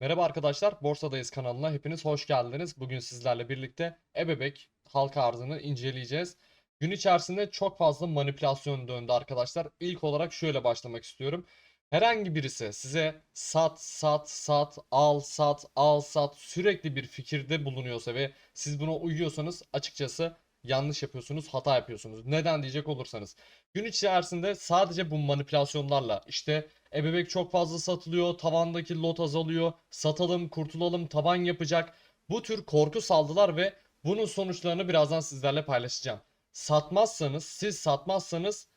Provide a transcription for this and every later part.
Merhaba arkadaşlar, Borsadayız kanalına hepiniz hoş geldiniz. Bugün sizlerle birlikte ebebek halka arzını inceleyeceğiz. Gün içerisinde çok fazla manipülasyon döndü arkadaşlar. İlk olarak şöyle başlamak istiyorum. Herhangi birisi size sat, sat, sat, al, sat, al, sat sürekli bir fikirde bulunuyorsa ve siz buna uyuyorsanız açıkçası yanlış yapıyorsunuz, hata yapıyorsunuz. Neden diyecek olursanız. Gün içerisinde sadece bu manipülasyonlarla işte Ebebek çok fazla satılıyor, tavandaki lot azalıyor, satalım, kurtulalım, taban yapacak. Bu tür korku saldılar ve bunun sonuçlarını birazdan sizlerle paylaşacağım. Satmazsanız, siz satmazsanız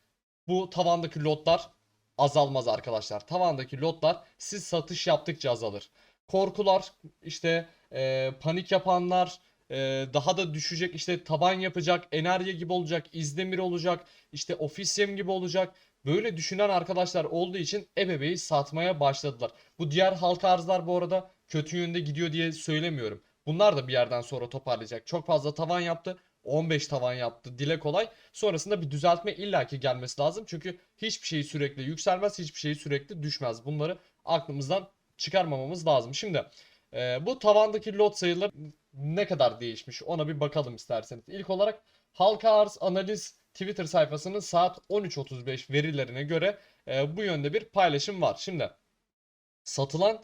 bu tavandaki lotlar azalmaz arkadaşlar. Tavandaki lotlar siz satış yaptıkça azalır. Korkular, işte e, panik yapanlar, e, daha da düşecek, işte taban yapacak, enerji gibi olacak, İzdemir olacak, işte Ofisiyem gibi olacak. Böyle düşünen arkadaşlar olduğu için ebeveyi satmaya başladılar. Bu diğer halka arzlar bu arada kötü yönde gidiyor diye söylemiyorum. Bunlar da bir yerden sonra toparlayacak. Çok fazla tavan yaptı. 15 tavan yaptı. Dile kolay. Sonrasında bir düzeltme illaki gelmesi lazım. Çünkü hiçbir şey sürekli yükselmez. Hiçbir şey sürekli düşmez. Bunları aklımızdan çıkarmamamız lazım. Şimdi e, bu tavandaki lot sayıları ne kadar değişmiş ona bir bakalım isterseniz. İlk olarak halka arz analiz Twitter sayfasının saat 13.35 verilerine göre e, bu yönde bir paylaşım var. Şimdi satılan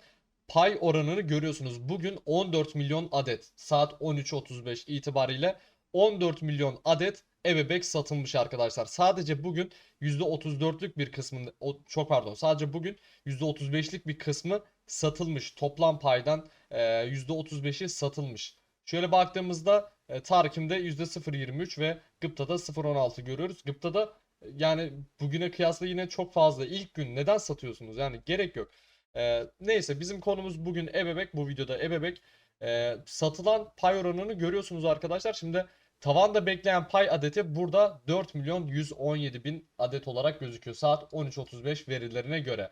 pay oranını görüyorsunuz. Bugün 14 milyon adet saat 13.35 itibariyle 14 milyon adet ebebek satılmış arkadaşlar. Sadece bugün %34'lük bir kısmında o, çok pardon sadece bugün %35'lik bir kısmı satılmış. Toplam paydan e, %35'i satılmış. Şöyle baktığımızda e, Tarkim'de %0.23 ve Gıpta'da 0.16 görüyoruz. Gıpta'da e, yani bugüne kıyasla yine çok fazla. İlk gün neden satıyorsunuz? Yani gerek yok. E, neyse bizim konumuz bugün ebebek. Bu videoda ebebek. E, satılan pay oranını görüyorsunuz arkadaşlar. Şimdi tavanda bekleyen pay adeti burada 4 milyon 117 bin adet olarak gözüküyor. Saat 13.35 verilerine göre.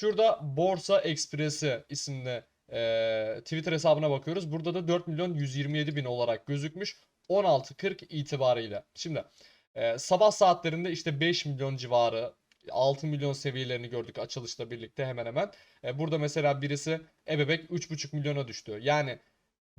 Şurada Borsa Ekspresi isimli e, Twitter hesabına bakıyoruz. Burada da 4 milyon 127 bin olarak gözükmüş. 16.40 itibariyle. Şimdi e, sabah saatlerinde işte 5 milyon civarı 6 milyon seviyelerini gördük açılışla birlikte hemen hemen. E, burada mesela birisi ebebek 3,5 milyona düştü. Yani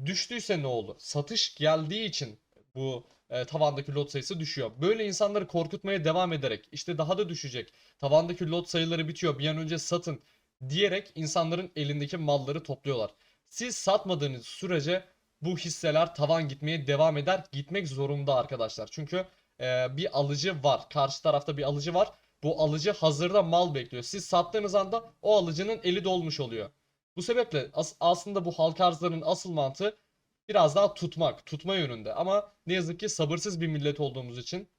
düştüyse ne oldu? Satış geldiği için bu e, tavandaki lot sayısı düşüyor. Böyle insanları korkutmaya devam ederek işte daha da düşecek. Tavandaki lot sayıları bitiyor. Bir an önce satın diyerek insanların elindeki malları topluyorlar. Siz satmadığınız sürece bu hisseler tavan gitmeye devam eder. Gitmek zorunda arkadaşlar. Çünkü e, bir alıcı var. Karşı tarafta bir alıcı var. Bu alıcı hazırda mal bekliyor. Siz sattığınız anda o alıcının eli dolmuş oluyor. Bu sebeple as- aslında bu halka arzların asıl mantığı biraz daha tutmak, tutma yönünde. Ama ne yazık ki sabırsız bir millet olduğumuz için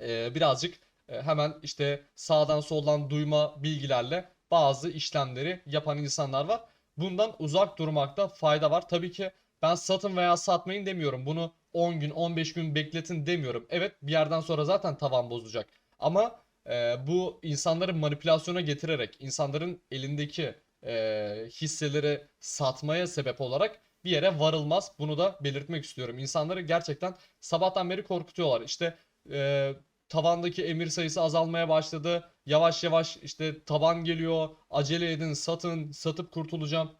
e, birazcık e, hemen işte sağdan soldan duyma bilgilerle bazı işlemleri yapan insanlar var. Bundan uzak durmakta fayda var. Tabii ki ben satın veya satmayın demiyorum. Bunu 10 gün 15 gün bekletin demiyorum. Evet bir yerden sonra zaten tavan bozacak. Ama e, bu insanları manipülasyona getirerek insanların elindeki e, hisseleri satmaya sebep olarak bir yere varılmaz. Bunu da belirtmek istiyorum. İnsanları gerçekten sabahtan beri korkutuyorlar. İşte e, tavandaki emir sayısı azalmaya başladı. Yavaş yavaş işte taban geliyor. Acele edin, satın, satıp kurtulacağım.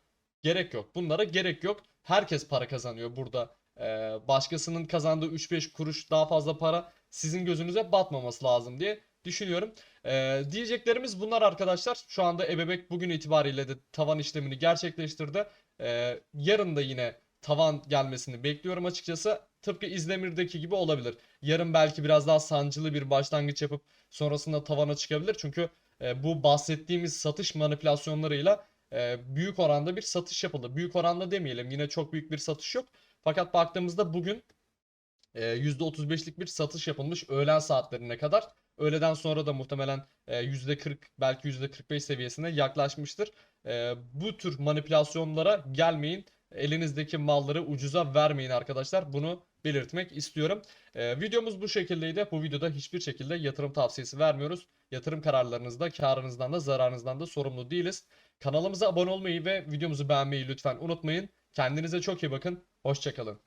Gerek yok. Bunlara gerek yok. Herkes para kazanıyor burada. Ee, başkasının kazandığı 3-5 kuruş daha fazla para sizin gözünüze batmaması lazım diye düşünüyorum. Ee, diyeceklerimiz bunlar arkadaşlar. Şu anda ebebek bugün itibariyle de tavan işlemini gerçekleştirdi. Ee, yarın da yine tavan gelmesini bekliyorum açıkçası. Tıpkı İzdemir'deki gibi olabilir. Yarın belki biraz daha sancılı bir başlangıç yapıp sonrasında tavana çıkabilir. Çünkü e, bu bahsettiğimiz satış manipülasyonlarıyla e, büyük oranda bir satış yapıldı. Büyük oranda demeyelim yine çok büyük bir satış yok. Fakat baktığımızda bugün e, %35'lik bir satış yapılmış öğlen saatlerine kadar. Öğleden sonra da muhtemelen e, %40 belki %45 seviyesine yaklaşmıştır. E, bu tür manipülasyonlara gelmeyin. Elinizdeki malları ucuza vermeyin arkadaşlar. Bunu belirtmek istiyorum. Ee, videomuz bu şekildeydi. Bu videoda hiçbir şekilde yatırım tavsiyesi vermiyoruz. Yatırım kararlarınızda karınızdan da zararınızdan da sorumlu değiliz. Kanalımıza abone olmayı ve videomuzu beğenmeyi lütfen unutmayın. Kendinize çok iyi bakın. Hoşçakalın.